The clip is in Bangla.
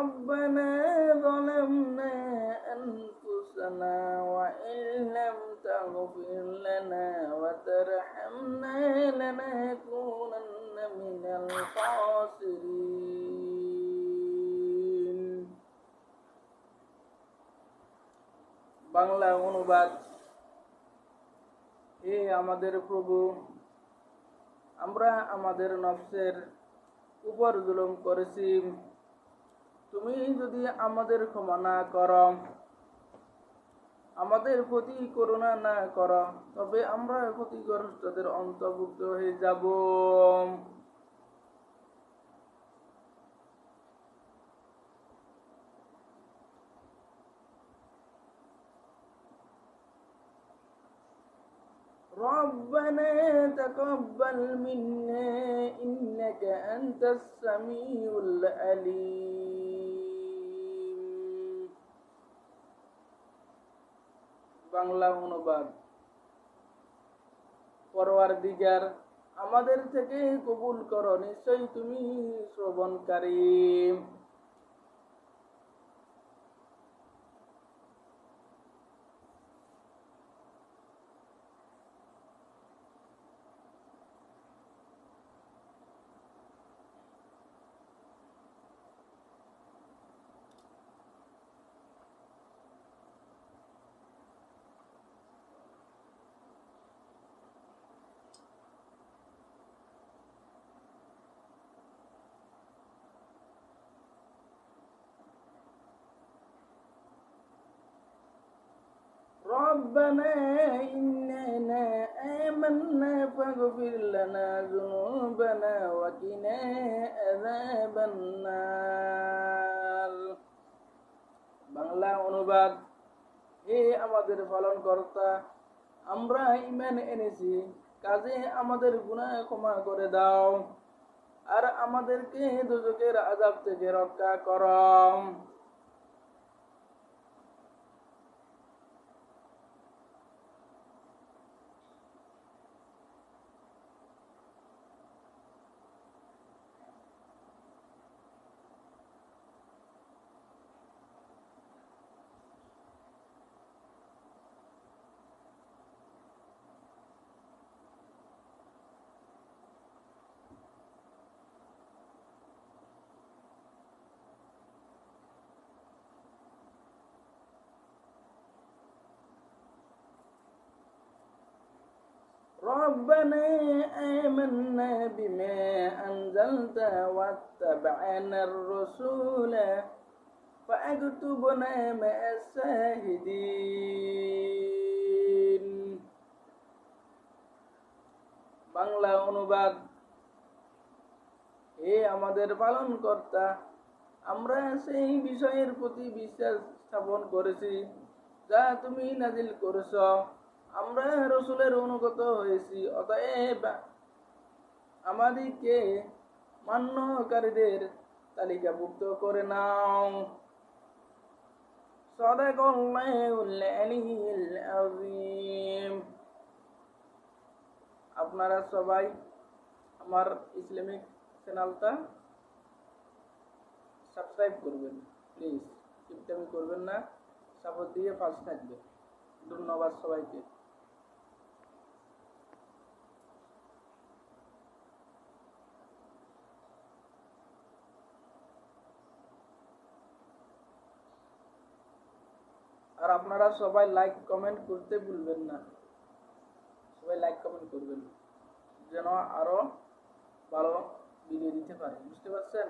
ربنا ظلمنا أنفسنا وإن لم تغفر لنا وترحمنا لنكونن من الخاسرين বাংলা অনুবাদ হে আমাদের প্রভু আমরা আমাদের নফসের উপর জুলুম করেছি তুমি যদি আমাদের ক্ষমা না করো আমাদের প্রতি করুণা না করো তবে আমরা ক্ষতিগ্রস্তদের অন্তর্ভুক্ত হয়ে যাব ربنا تقبل منا إنك أنت السميع العليم বাংলা অনুবাদ পরোয়ার দিগার আমাদের থেকে কবুল করো নিশ্চয়ই তুমি শ্রবণকারী। ربنا إننا آمنا فاغفر لنا ذنوبنا وقنا عذاب النار বাংলা অনুবাদ হে আমাদের পালন কর্তা আমরা ইমান এনেছি কাজে আমাদের গুনাহ ক্ষমা করে দাও আর আমাদেরকে দুজকের আজাব থেকে রক্ষা করম ربنا آمنا بما أنزلت واتبعنا الرسول فاكتبنا مع الشاهدين বাংলা অনুবাদ হে আমাদের পালন কর্তা আমরা সেই বিষয়ের প্রতি বিশ্বাস স্থাপন করেছি যা তুমি নাজিল করেছ আমরা রসুলের অনুগত হয়েছি, অতএব আমাদেরকে মান্যকারীদের তালিকাভুক্ত করে নাও। আপনারা সবাই আমার ইসলামিক চ্যানেলটা সাবস্ক্রাইব করবেন, প্লিজ। কিপটামি করবেন না, সাপোর্ট দিয়ে পাশে থাকবে ধন্যবাদ সবাইকে। আপনারা সবাই লাইক কমেন্ট করতে ভুলবেন না। সবাই লাইক কমেন্ট করবেন। যেন আরও ভালো ভিডিও দিতে পারে। বুঝতে পারছেন?